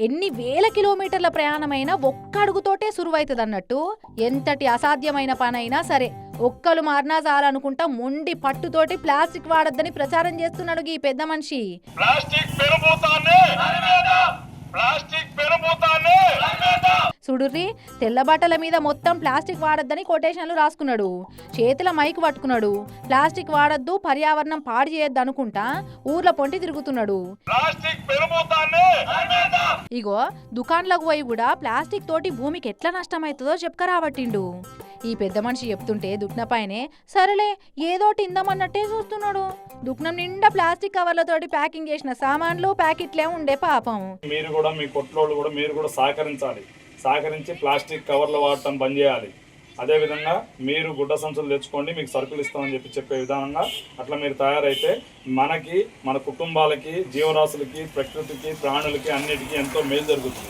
ఎన్ని వేల కిలోమీటర్ల ప్రయాణమైనా ఒక్క అడుగుతోటే సురువైతుంది అన్నట్టు ఎంతటి అసాధ్యమైన పనైనా సరే. ఒక్కలు మారినా చాలనుకుంటా మొండి పట్టుతోటి ప్లాస్టిక్ వాడొద్దని ప్రచారం చేస్తున్నాడు ఈ పెద్ద మనిషి. ప్లాస్టిక్ సుడుర్రి తెల్ల బట్టల మీద మొత్తం ప్లాస్టిక్ వాడొద్దని కొటేషన్లు రాసుకున్నాడు. చేతుల మైక్ పట్టుకున్నాడు. ప్లాస్టిక్ వాడొద్దు పర్యావరణం పాడు చేయొద్దు అనుకుంటా ఊర్ల పొంటి తిరుగుతున్నాడు. ఇగో దుకాన్లకు పోయి కూడా ప్లాస్టిక్ తోటి భూమికి ఎట్లా నష్టమవుతుందో చెప్పుకరాబట్టిండు. ఈ పెద్ద మనిషి చెప్తుంటే దుక్నపైనే సరేలే ఏదోటి ఇందామన్నట్టే చూస్తున్నాడు. దుక్నం నిండా ప్లాస్టిక్ కవర్లతోటి ప్యాకింగ్ చేసిన సామాన్లు ప్యాకెట్లే ఉండే పాపం. మీరు కూడా మీ కొట్లోళ్ళు కూడా మీరు కూడా సహకరించాలి. సహకరించి ప్లాస్టిక్ కవర్లు వాడటం బంద్ చేయాలి. అదేవిధంగా మీరు గుడ్డ సంచులు తెచ్చుకోండి మీకు సరుకులు ఇస్తామని చెప్పి చెప్పే విధానంగా అట్లా మీరు తయారైతే మనకి మన కుటుంబాలకి జీవరాశులకి ప్రకృతికి ప్రాణులకి అన్నిటికీ ఎంతో మేలు జరుగుతుంది.